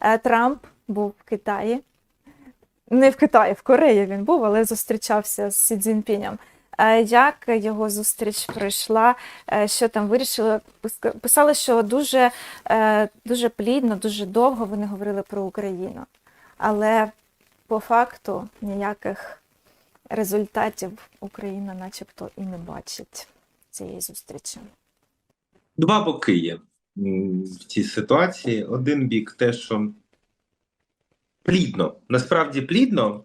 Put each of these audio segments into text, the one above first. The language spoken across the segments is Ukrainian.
Е, Трамп був в Китаї. Не в Китаї, в Кореї він був, але зустрічався з Сі Цзіньпінем. Е, Як його зустріч пройшла? Е, Що там вирішили? Пис- Писали, що дуже, дуже плідно, дуже довго вони говорили про Україну. Але по факту ніяких результатів Україна, начебто, і не бачить цієї зустрічі. Два боки є в цій ситуації. Один бік те, що плідно, насправді плідно,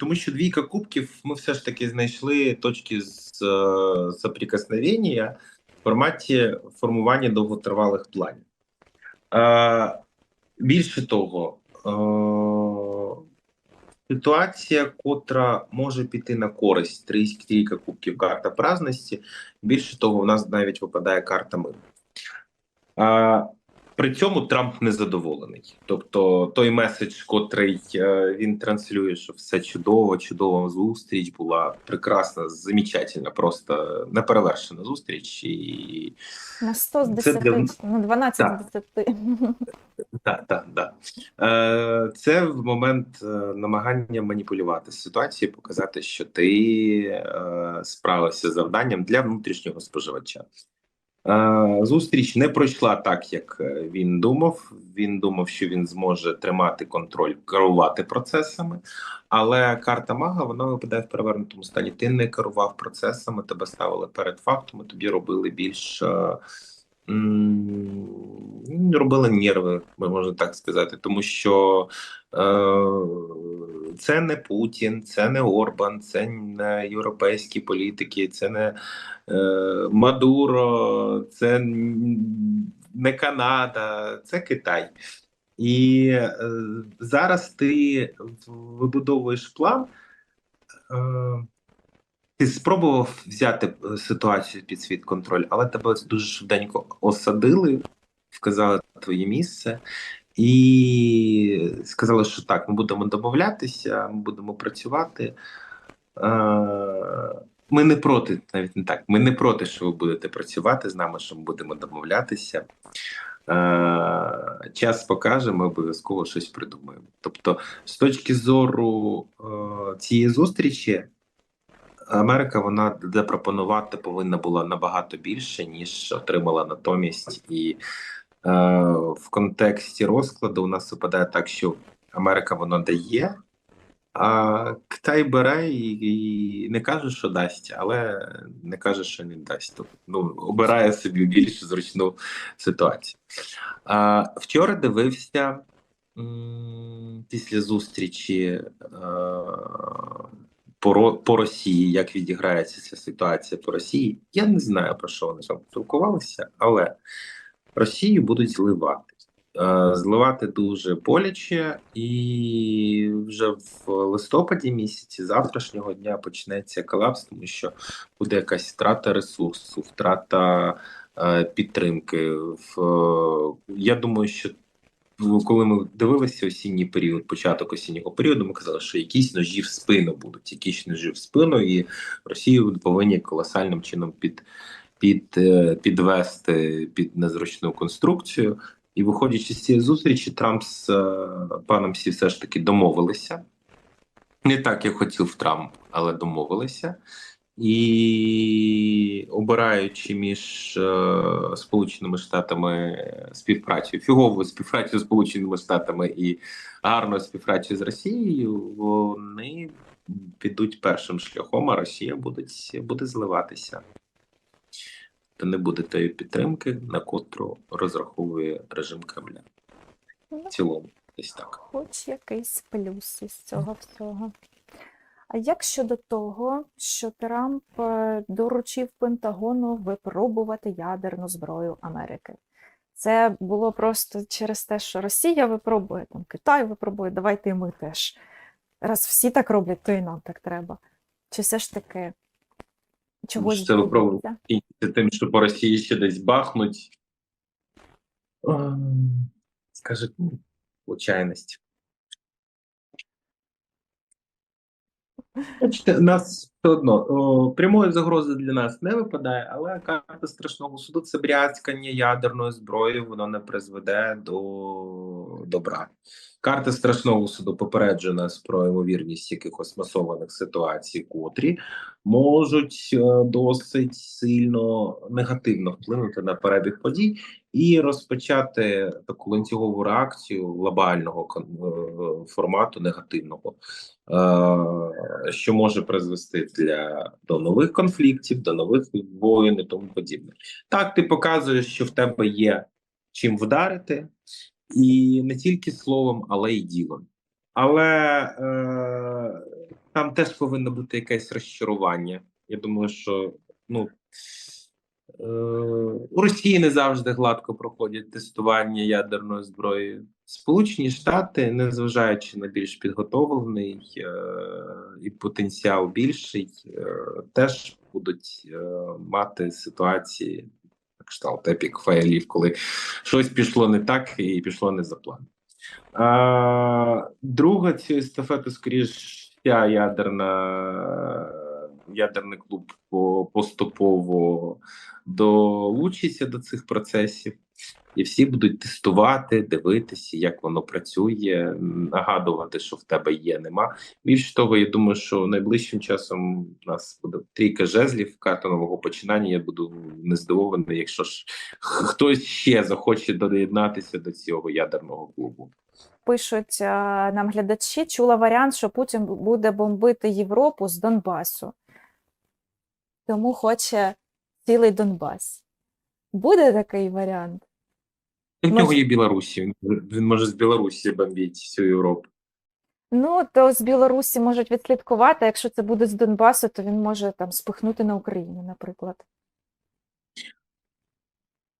тому що двійка кубків ми все ж таки знайшли точки з е, соприкосновення в форматі формування довготривалих планів. Е, більше того, е, ситуація, котра може піти на користь трійка кубків карта праздності. Більше того, у нас навіть випадає карта миру. А, при цьому Трамп незадоволений. Тобто той меседж, котрий е, він транслює, що все чудово, чудова зустріч була прекрасна, замечательна, просто неперевершена зустріч. І На 100 з Це 10, для- ну 12 Так. з 10. Так, так, так. Е, це в момент е, намагання маніпулювати ситуацією, показати, що ти справився з завданням для внутрішнього споживача. Е, зустріч не пройшла так, як е, він думав. Він думав, що він зможе тримати контроль, керувати процесами. Але карта мага вона випадає в перевернутому стані. Ти не керував процесами, тебе ставили перед фактом, тобі робили більш. е, робили нерви, можна так сказати, тому що е, це не Путін, це не Орбан, це не європейські політики, це не е, Мадуро, це не Канада, це Китай. І е, зараз ти вибудовуєш план. Е, ти спробував взяти е, ситуацію під свій контроль, але тебе дуже швиденько осадили, вказали твоє місце і сказали, що так, ми будемо домовлятися, ми будемо працювати. Е, Ми не проти, навіть не так. Ми не проти, що ви будете працювати з нами, що ми будемо домовлятися. Е, Час покаже, ми обов'язково щось придумаємо. Тобто, з точки зору е, цієї зустрічі, Америка вона запропонувати повинна була набагато більше, ніж отримала натомість. І в контексті розкладу у нас випадає так, що Америка вона дає, а Китай бере і, і не каже, що дасть, але не каже, що не дасть. Тобто, ну, обирає собі більш зручну ситуацію. А, вчора дивився після зустрічі е, по Росії, як відіграється ця ситуація по Росії. Я не знаю про що вони там спілкувалися, але Росію будуть зливати. Е, Зливати дуже боляче, і вже в листопаді місяці завтрашнього дня почнеться колапс, тому що буде якась втрата ресурсу, втрата е, підтримки. В, е, я думаю, що коли ми дивилися осінній період, початок осіннього періоду, ми казали, що якісь ножі в спину будуть, якісь ножі в спину, і Росію повинні колосальним чином під, під, е, підвести під незручну конструкцію. І виходячи з цієї зустрічі, Трамп з е, паном Сі все ж таки домовилися. Не так, як хотів Трамп, але домовилися. І обираючи між е, Сполученими Штатами співпрацю, фігову співпрацю з Сполученими Штатами і гарну співпрацю з Росією, вони підуть першим шляхом, а Росія буде, буде зливатися. Та не буде тієї підтримки, на котру розраховує режим Кремля. В цілому, десь так. Хоч якийсь плюс із цього всього. А як щодо того, що Трамп е, доручив Пентагону випробувати ядерну зброю Америки? Це було просто через те, що Росія випробує, там Китай випробує, давайте і ми теж. Раз всі так роблять, то і нам так треба. Чи все ж таки чогось Це випробування тим, що по Росії ще десь бахнуть. Скажи, ну, случайність. Нас все одно о, прямої загрози для нас не випадає, але карта страшного суду це брязкання ядерною зброєю, воно не призведе до добра. Карта страшного суду попереджує нас про ймовірність якихось масованих ситуацій, котрі можуть е, досить сильно негативно вплинути на перебіг подій і розпочати таку ланцюгову реакцію глобального е, формату негативного, е, що може призвести для до нових конфліктів, до нових воєн і тому подібне. Так, ти показуєш, що в тебе є чим вдарити, і не тільки словом, але й ділом. Але е, там теж повинно бути якесь розчарування. Я думаю, що ну. Е, у Росії не завжди гладко проходять тестування ядерної зброї. Сполучені Штати, незважаючи на більш підготовлений е, і потенціал більший, е, теж будуть е, мати ситуації кшталт епік файлів, коли щось пішло не так і пішло не за планом. А, друга цю естафету, скоріш, ядерна ядерний клуб по- поступово долучиться до цих процесів, і всі будуть тестувати, дивитися, як воно працює, нагадувати, що в тебе є, нема. Більше того, я думаю, що найближчим часом у нас буде трійка жезлів, карта нового починання. Я буду не здивований, якщо ж хтось ще захоче доєднатися до цього ядерного клубу. Пишуть е, нам глядачі, чула варіант, що Путін буде бомбити Європу з Донбасу. Тому хоче цілий Донбас. Буде такий варіант? Може- нього є Білорусі. Він, він може з Білорусі бомбити всю Європу. Ну, то з Білорусі можуть відслідкувати, а якщо це буде з Донбасу, то він може там спихнути на Україну, наприклад,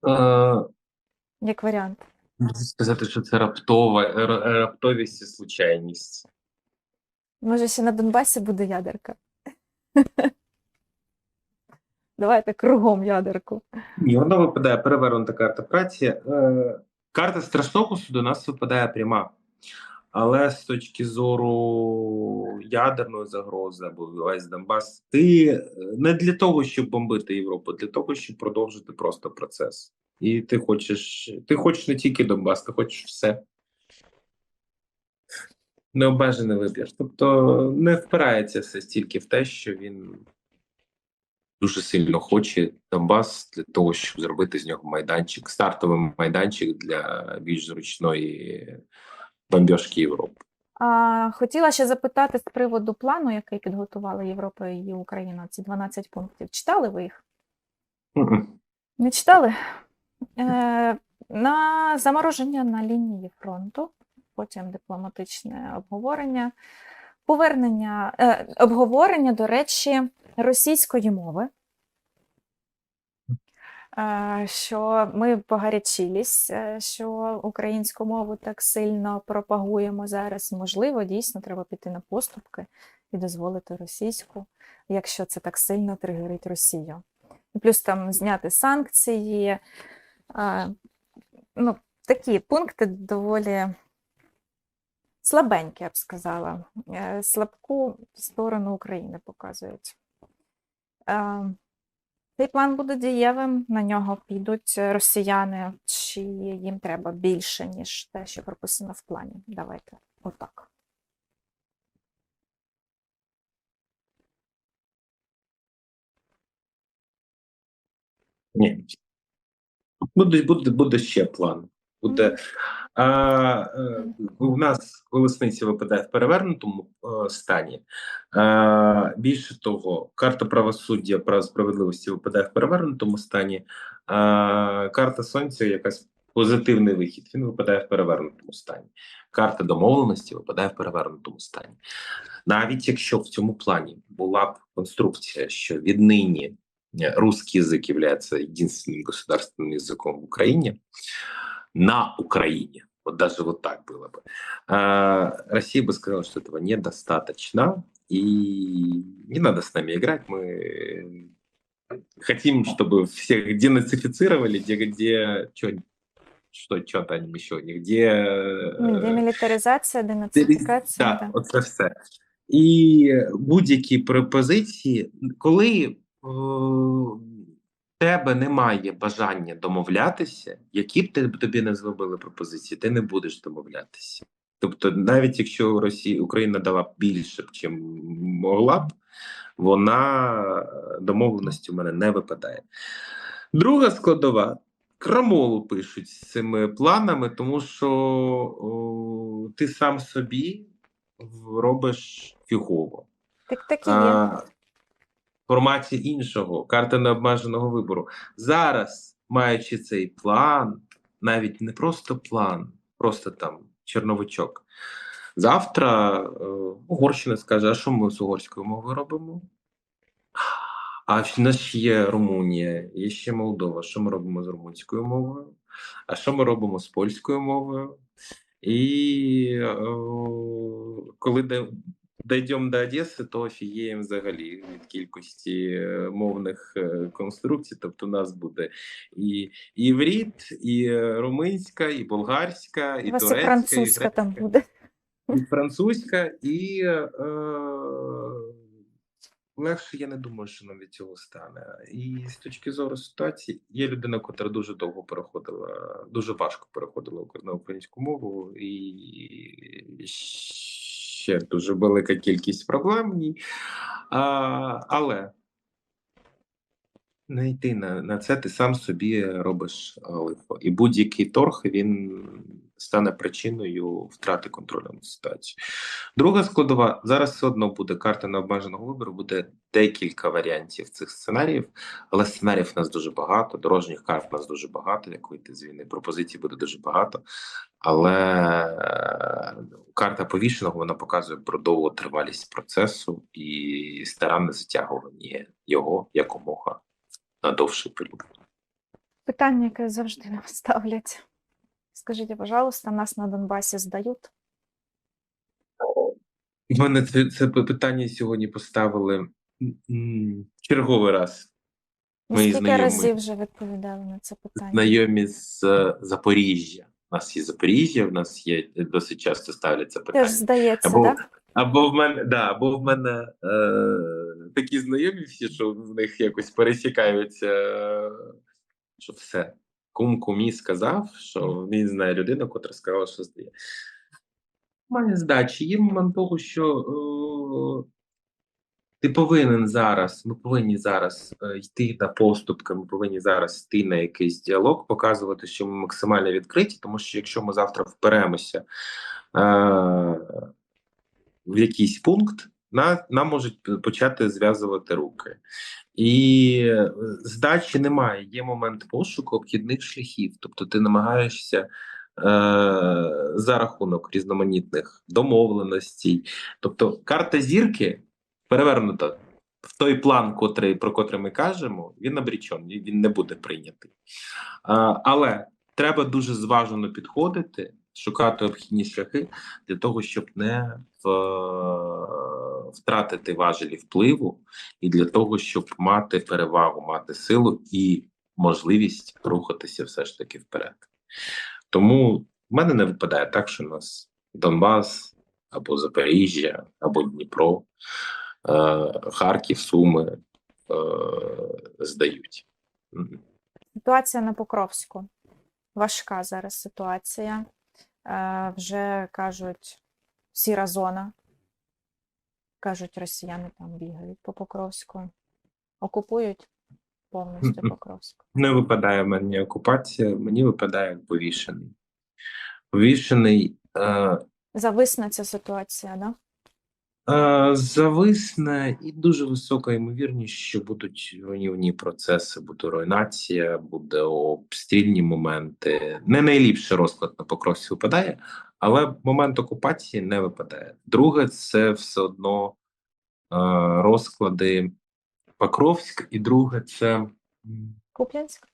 Е, як варіант. можу сказати, що це раптова ра- раптовість і случайність. Може, ще на Донбасі буде ядерка. Давайте кругом ядерку. Ні, воно випадає перевернута карта праці. Е, карта страшного суду у нас випадає пряма. Але з точки зору ядерної загрози або весь Донбас, ти е, не для того, щоб бомбити Європу, для того, щоб продовжити просто процес. І ти хочеш, ти хочеш не тільки Донбас, ти хочеш все. Необмежений вибір. Тобто не впирається все стільки в те, що він дуже сильно хоче Донбас для того, щоб зробити з нього майданчик, стартовий майданчик для більш зручної бомбіжки Європи. А, хотіла ще запитати з приводу плану, який підготували Європа і Україна, ці 12 пунктів. Читали ви їх? Мгм. Не читали? Е, на замороження на лінії фронту, потім дипломатичне обговорення, повернення, е, обговорення, до речі, російської мови. Е, Що ми погарячились, е, що українську мову так сильно пропагуємо зараз. Можливо, дійсно треба піти на поступки і дозволити російську, якщо це так сильно тригерить Росію. Плюс там зняти санкції. Ну, такі пункти доволі слабенькі, я б сказала. Е, Слабку сторону України показують. Цей план буде дієвим, на нього підуть росіяни, чи їм треба більше, ніж те, що прописано в плані. Давайте отак. Ні. Буде, буде, буде ще план Буде, а, е, у нас колесниця випадає в перевернутому е, стані. А, більше того, карта правосуддя прав справедливості випадає в перевернутому стані. А, карта сонця якась позитивний вихід. Він випадає в перевернутому стані. Карта домовленості випадає в перевернутому стані. Навіть якщо в цьому плані була б конструкція, що віднині э, русский язык является единственным государственным языком в Украине, на Украине, вот даже вот так было бы, а, Россия бы сказала, что этого недостаточно, и не надо с нами играть, мы хотим, чтобы всех денацифицировали, где, где что, что, что там еще, нигде... Демілітаризація, денацифікація. Так, да. оце все. І будь-які пропозиції, коли е, в тебе немає бажання домовлятися, які б ти- тобі не зробили пропозиції, ти не будеш домовлятися. Тобто, навіть якщо Росія Україна дала б більше б, чим могла б, вона е, домовленості в мене не випадає. Друга складова. Крамолу пишуть з цими планами, тому що о, ти сам собі робиш фігово. Так так і є. А, форматі іншого, карта необмеженого вибору. Зараз, маючи цей план, навіть не просто план, просто там черновичок. Завтра е, Угорщина скаже: а що ми з угорською мовою робимо? А в нас є Румунія, є ще Молдова. Що ми робимо з румунською мовою? А що ми робимо з польською мовою? І е, коли дійдемо до Одеси, то офігіємо взагалі від кількості е, мовних е, конструкцій. Тобто, у нас буде і, і іврит, і е, румунська, і болгарська, і вас і турецька, французька і там буде. і французька, і е, легше я не думаю, що нам від цього стане. І з точки зору ситуації, є людина, яка дуже довго переходила, дуже важко переходила на українську мову, і ще дуже велика кількість проблем. А, але не йти на, на це, ти сам собі робиш е, лихо. І будь-який торг він стане причиною втрати контролю над ситуацією. Друга складова зараз все одно буде карта необмеженого вибору, буде декілька варіантів цих сценаріїв, але сценаріїв у нас дуже багато, дорожніх карт у нас дуже багато, як вийти з війни. Пропозицій буде дуже багато. Але е, карта повішеного вона показує про довгу тривалість процесу і старанне затягування його якомога на довший період. Питання, яке завжди нам ставлять. Скажіть, пожалуйста, нас на Донбасі здають? У мене це, це питання сьогодні поставили черговий раз. Ми Мої скільки знайомі. разів вже відповідали на це питання? Знайомі з е, Запоріжжя. У нас є Запоріжжя, в нас є досить часто ставляться питання. Теж здається, Або, так? Або в мене, да, або в мене е, такі знайомі всі, що в них якось пересікаються, е, що все. Кум кумі сказав, що він знає людину, котра сказала, що здає. Має здачі. Є момент того, що е, ти повинен зараз, ми повинні зараз е, йти на поступки, ми повинні зараз йти на якийсь діалог, показувати, що ми максимально відкриті, тому що якщо ми завтра вперемося е, в якийсь пункт, на, нам можуть почати зв'язувати руки. І е, здачі немає. Є момент пошуку обхідних шляхів. Тобто ти намагаєшся е, за рахунок різноманітних домовленостей. Тобто, карта зірки перевернута в той план, котрий, про котрий ми кажемо, він обрічений, він не буде прийнятий. Але треба дуже зважено підходити, шукати обхідні шляхи для того, щоб не втратити важелі впливу, і для того, щоб мати перевагу, мати силу і можливість рухатися все ж таки вперед. Тому в мене не випадає так, що нас Донбас або Запоріжжя, або Дніпро, е, Харків, Суми е, здають. Ситуація на Покровську. Важка зараз ситуація. Е, вже кажуть, сіра зона. Кажуть, росіяни там бігають по Покровську. Окупують повністю Покровську. Не випадає в мене окупація, мені випадає повішений. Повішений е, Зависна ця ситуація, да? Е, зависне і дуже висока ймовірність, що будуть руйнівні процеси, буде руйнація, буде обстрільні моменти. Не найліпший розклад на Покровську випадає, але момент окупації не випадає. Друге, це все одно е, розклади Покровськ, і друге це. Куп'янськ?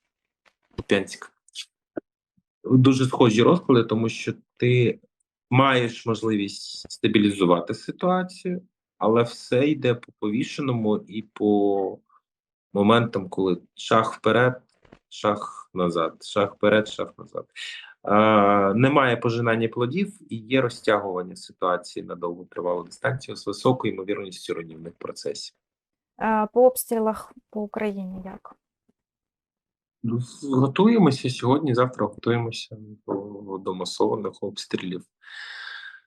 Куп'янськ. Дуже схожі розклади, тому що ти маєш можливість стабілізувати ситуацію, але все йде по повішеному і по моментам, коли шаг вперед, шаг назад, шаг вперед, шаг назад. Е, немає пожинання плодів і є розтягування ситуації на довготривалу дистанцію з високою ймовірністю руйнівних процесів. По обстрілах по Україні як? Ну, Готуємося сьогодні, завтра готуємося до, масованих обстрілів.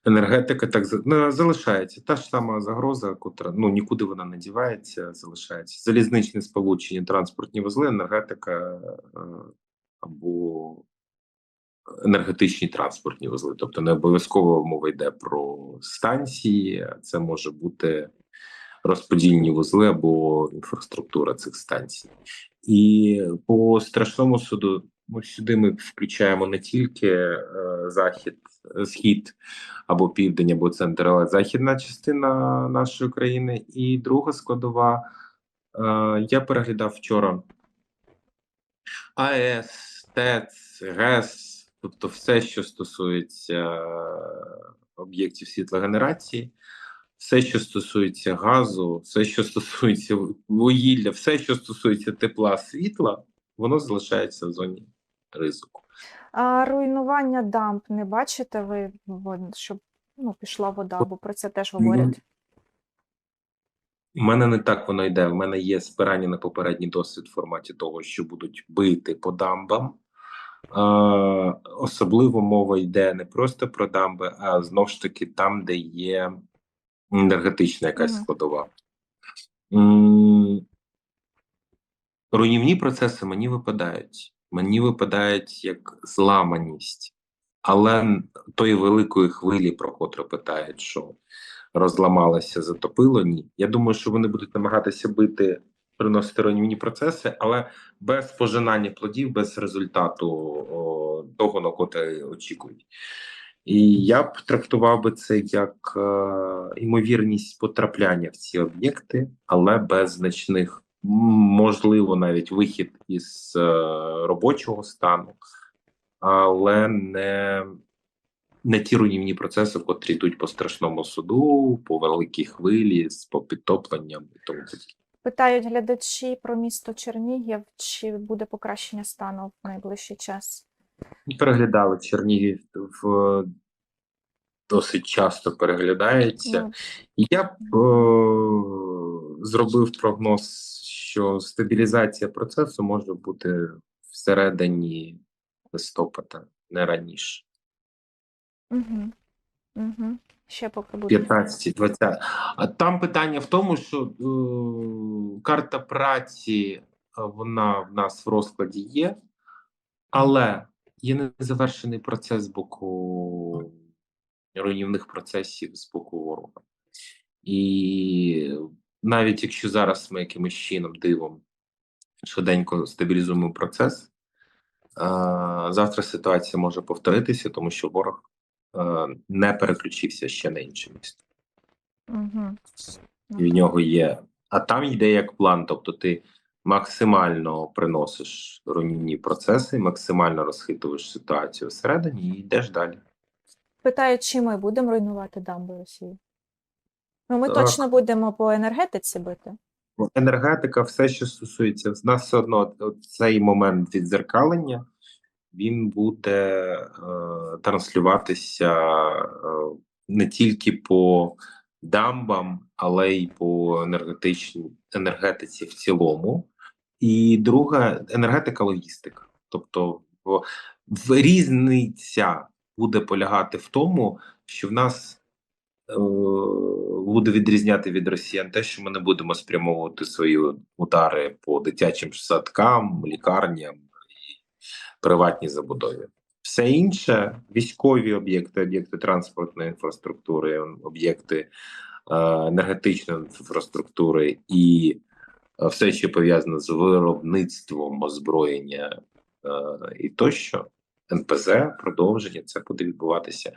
Енергетика так за- залишається. Та ж сама загроза, котра ну нікуди вона не дівається, залишається. Залізничне сполучення, транспортні вузли, енергетика е, або енергетичні транспортні вузли. Тобто не обов'язково мова йде про станції, це може бути розподільні вузли або інфраструктура цих станцій. І по страшному суду, ну сюди ми включаємо не тільки е, захід, схід або південь, або центр, але західна частина нашої країни. І друга складова. Е, я переглядав вчора АЕС, ТЕЦ, ГЕС, тобто все, що стосується е, об'єктів світлогенерації, все, що стосується газу, все, що стосується вугілля, все, що стосується тепла, світла, воно залишається в зоні ризику. А руйнування дамб не бачите ви, щоб ну, пішла вода, бо про це теж говорять. У мене не так воно йде. У мене є спирання на попередній досвід в форматі того, що будуть бити по дамбам. Е, особливо мова йде не просто про дамби, а знов ж таки там, де є енергетична якась складова. Руйнівні процеси мені випадають. Мені випадають як зламаність, але тої великої хвилі, про котру питають, що розламалося, затопило. Ні. Я думаю, що вони будуть намагатися бити, приносити руйнівні процеси, але без пожинання плодів, без результату о, того, на котрий очікують. І я б трактував би це як е, ймовірність потрапляння в ці об'єкти, але без значних, можливо, навіть вихід із е, робочого стану, але не, не ті руйнівні процеси, котрі йдуть по страшному суду, по великій хвилі, з по підтопленням і тому подібне. Питають глядачі про місто Чернігів, чи буде покращення стану в найближчий час. Переглядали Чернігів в досить часто переглядається. Ну, Я б е, зробив прогноз, що стабілізація процесу може бути всередині листопада, не раніше. угу. Угу. Ще поки буде. 15 20 А там питання в тому, що е, карта праці вона в нас в розкладі є, але є незавершений процес з боку руйнівних процесів з боку ворога. І навіть якщо зараз ми якимось чином дивом швиденько стабілізуємо процес, завтра ситуація може повторитися, тому що ворог не переключився ще на інше місто. Угу. І в нього є. А там йде як план, тобто ти максимально приносиш руйнівні процеси, максимально розхитуєш ситуацію всередині і йдеш далі. Питають, чи ми будемо руйнувати дамби Росії? Ну, ми Так. точно будемо по енергетиці бити. Енергетика, все, що стосується, в нас все одно цей момент відзеркалення він буде е, транслюватися е, не тільки по дамбам, але й по енергетичній енергетиці в цілому. І друга енергетика логістика. Тобто, в, різниця буде полягати в тому, що в нас е, буде відрізняти від росіян те, що ми не будемо спрямовувати свої удари по дитячим садкам, лікарням і приватній забудові. Все інше військові об'єкти, об'єкти транспортної інфраструктури, об'єкти е, енергетичної інфраструктури і все, що пов'язане з виробництвом озброєння е, і тощо. НПЗ продовження це буде відбуватися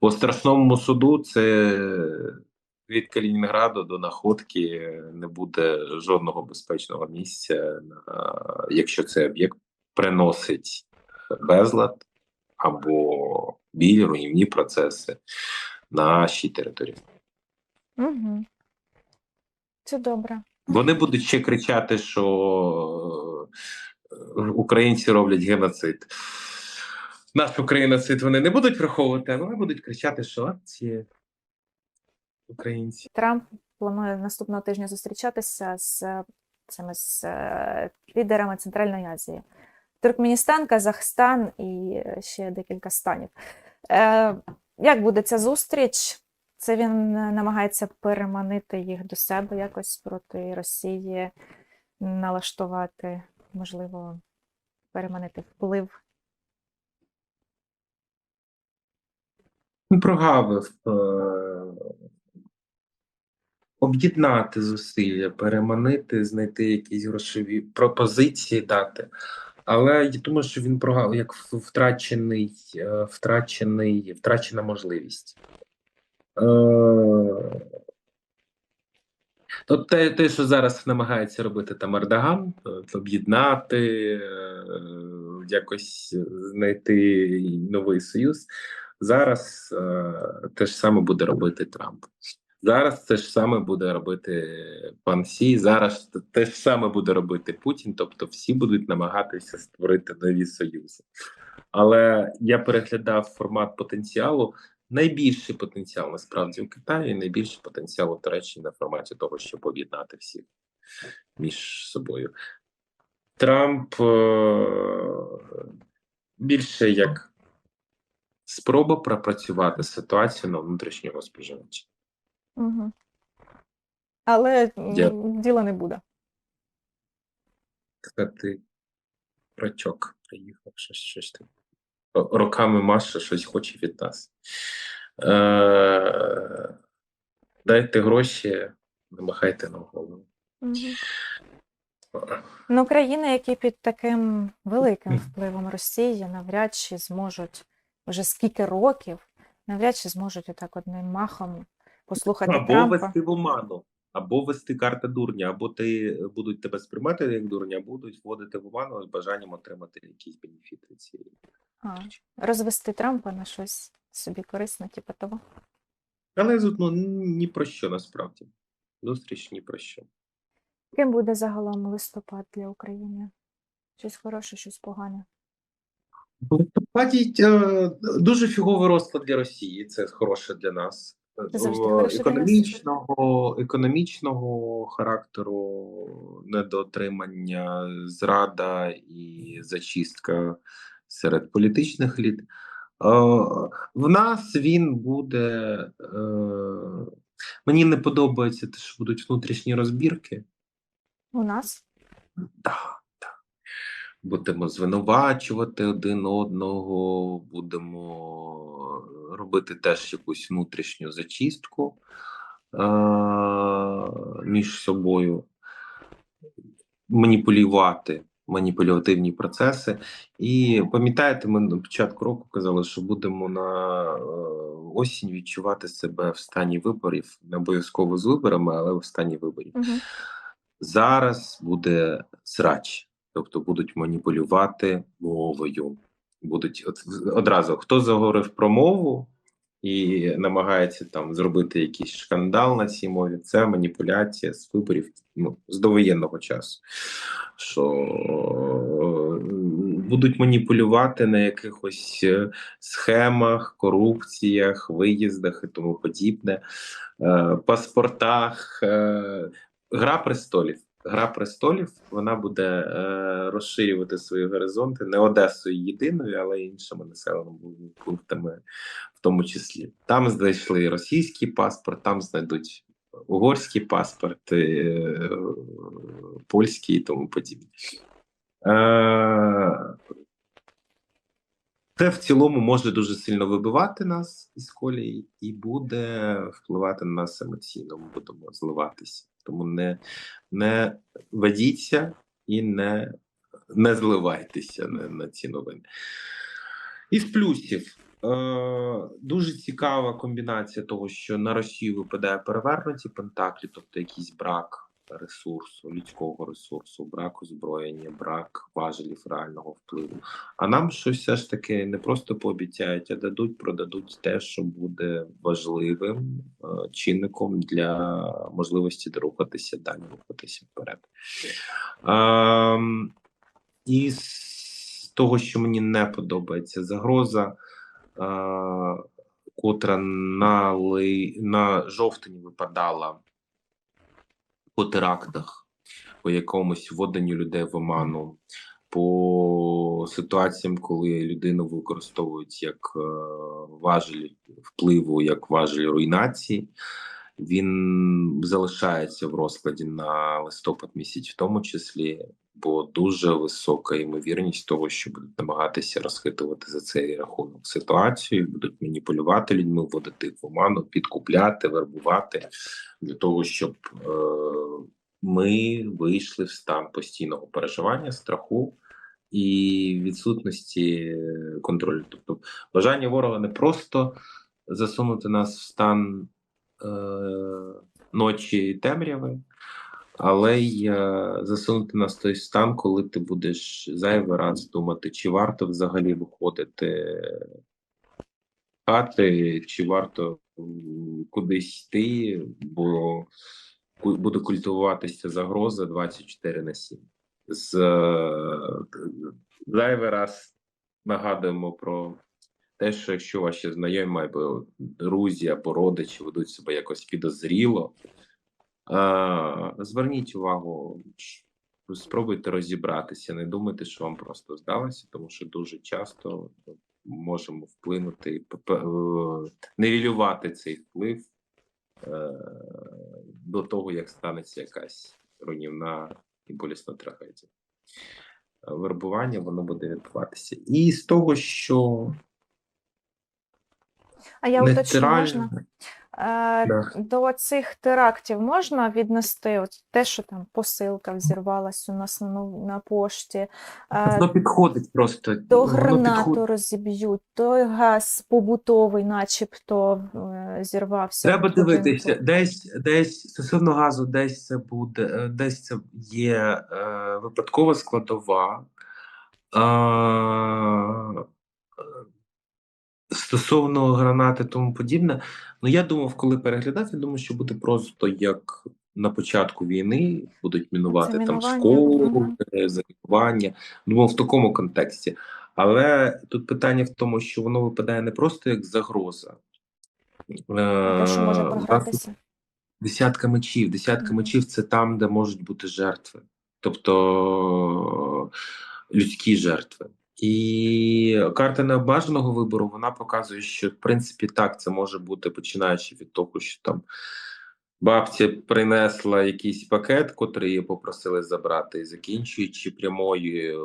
по страшному суду. Це від Калінінграду до Находки не буде жодного безпечного місця, якщо цей об'єкт приносить безлад або біль, руйнівні процеси на нашій території. Угу. Це добре. Вони будуть ще кричати, що е, українці роблять геноцид. наш україноцид вони не будуть враховувати, а вони будуть кричати, що ці українці. Трамп планує наступного тижня зустрічатися з цими з е, лідерами Центральної Азії. Туркменістан, Казахстан і ще декілька станів. Е, як буде ця зустріч? Це він намагається переманити їх до себе якось проти Росії, налаштувати, можливо, переманити вплив. Прогавив е, об'єднати зусилля, переманити, знайти якісь грошові пропозиції дати. Але я думаю, що він прогавив як втрачений, е, втрачений, втрачена можливість. Е, То те, те, що зараз намагається робити там Ердоган, е, об'єднати, е, якось знайти новий союз. Зараз те ж саме буде робити Трамп. Зараз те ж саме буде робити пан Сі. Зараз те ж саме буде робити Путін. Тобто, всі будуть намагатися створити нові союзи. Але я переглядав формат потенціалу. Найбільший потенціал насправді у Китаї, найбільший потенціал у Туреччині на форматі того, щоб об'єднати всіх між собою. Трамп е, більше як спроба пропрацювати ситуацію на внутрішнього споживача. Угу. Але Я- діла не буде. Сказати, прочок приїхав, щось, щось там. Роками Маша щось хоче від нас. Е, дайте гроші, не махайте на голову. Угу. Ну, країни, які під таким великим впливом Росії, навряд чи зможуть вже скільки років, навряд чи зможуть отак одним махом послухати Або Трампа. вести в оману, або вести карти дурня, або ти будуть тебе сприймати як дурня, будуть вводити в оману з бажанням отримати якісь бенефіти цієї. А, розвести Трампа на щось собі корисне, типу того. Але тут ну, ні про що насправді. Зустріч ні про що. Ким буде загалом листопад для України? Щось хороше, щось погане. В листопаді е, дуже фіговий розклад для Росії. Це хороше для нас. Е, хороше для нас. економічного, економічного характеру недоотримання, зрада і зачистка серед політичних еліт. Е, В нас він буде. е, Мені не подобається те, що будуть внутрішні розбірки. У нас? Так, так. Будемо звинувачувати один одного, будемо робити теж якусь внутрішню зачистку е- між собою, маніпулювати, маніпулятивні процеси. І пам'ятаєте, ми на початку року казали, що будемо на е, осінь відчувати себе в стані виборів, не обов'язково з виборами, але в стані виборів. Угу. Зараз буде срач, тобто будуть маніпулювати мовою. Будуть от, одразу хто заговорив про мову і намагається там зробити якийсь шкандал на цій мові. Це маніпуляція з виборів ну, з довоєнного часу. Що е, будуть маніпулювати на якихось е, схемах, корупціях, виїздах і тому подібне, е, паспортах. Гра престолів. Гра престолів вона буде е, розширювати свої горизонти не Одесою єдиною, але й іншими населеними пунктами, в тому числі. Там знайшли російський паспорт, там знайдуть угорський паспорт, е, польський і тому подібне. Е, це в цілому може дуже сильно вибивати нас із колії і буде впливати на нас емоційно. Ми будемо зливатися. Тому не, не ведіться і не, не зливайтеся на, на ці новини. Із плюсів. Е, дуже цікава комбінація того, що на Росію випадає перевернуті пентаклі, тобто якийсь брак ресурсу, людського ресурсу, брак озброєння, брак важелів реального впливу. А нам щось все ж таки не просто пообіцяють, а дадуть, продадуть те, що буде важливим е, чинником для можливості рухатися далі, рухатися вперед. Ем, із того, що мені не подобається, загроза, е, котра на, ли, на жовтні випадала по терактах, по якомусь вводенню людей в оману, по ситуаціям, коли людину використовують як е, важель впливу, як важель руйнації. Він залишається в розкладі на листопад місяць, в тому числі, бо дуже висока ймовірність того, що будуть намагатися розхитувати за цей рахунок ситуацію, будуть маніпулювати людьми, вводити в оману, підкупляти, вербувати для того, щоб е, ми вийшли в стан постійного переживання, страху і відсутності контролю. Тобто, бажання ворога не просто засунути нас в стан е, ночі темряви, але й засунути нас в той стан, коли ти будеш зайвий раз думати, чи варто взагалі виходити хати, чи варто кудись йти, бо буде культивуватися загроза 24 на 7. З е, зайвий раз нагадуємо про те, що якщо ваші знайомі або друзі або родичі ведуть себе якось підозріло, зверніть увагу, спробуйте розібратися, не думайте, що вам просто здалося, тому що дуже часто можемо вплинути е, нивелювати цей вплив е, до того, як станеться якась руйнівна і болісна трагедія. Е, Вербування воно буде відбуватися. І з того, що А я уточню, можна? Е, Да. До цих терактів можна віднести от те, що там посилка взірвалась у нас на, на пошті, е, воно підходить просто то гранату підходить. розіб'ють, то газ побутовий, начебто, е, зірвався. Треба дивитися, десь десь стосовно газу, десь це буде, десь це є е, випадкова складова. Е, стосовно гранати тому подібне, ну я думав, коли переглядав, я думав, що буде просто як на початку війни будуть мінувати там школи, мгм. Думав в такому контексті. Але тут питання в тому, що воно випадає не просто як загроза. Те, що може Е, програтися. Десятка мечів. Десятка Мгм. мечів це там, де можуть бути жертви, тобто людські жертви. І карта необмеженого вибору вона показує, що в принципі так це може бути починаючи від того, що там бабця принесла якийсь пакет, котрий її попросили забрати, і закінчуючи прямою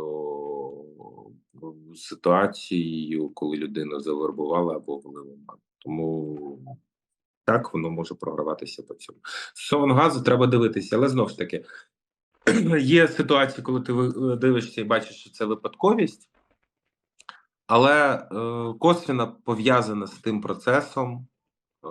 ситуацією, коли людину завербували або ввели в. Тому так воно може програватися по цьому. Стосовно газу треба дивитися, але знову ж таки є ситуації, коли ти ви- дивишся і бачиш, що це випадковість, але е, косвіно пов'язана з тим процесом, е,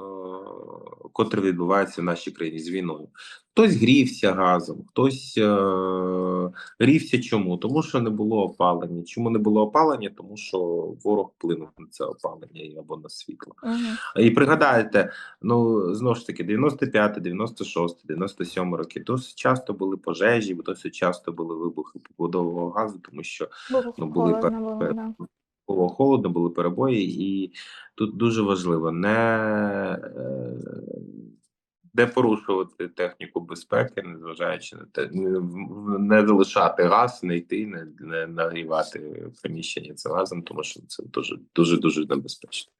котрий відбувається в нашій країні з війною. Хтось грівся газом, хтось е, грівся чому? Тому що не було опалення. Чому не було опалення? Тому що ворог вплинув на це опалення або на світло. Мгм. І пригадайте, ну знову ж таки, 95, 96, 97 роки досить часто були пожежі, досить часто були вибухи побудового газу, тому що Ну, були холодно, було, да. Було холодно, були перебої, і тут дуже важливо не, е, не порушувати техніку безпеки, незважаючи на те, не, залишати газ, не йти, не, не нагрівати приміщення це газом, тому що це дуже дуже дуже небезпечно.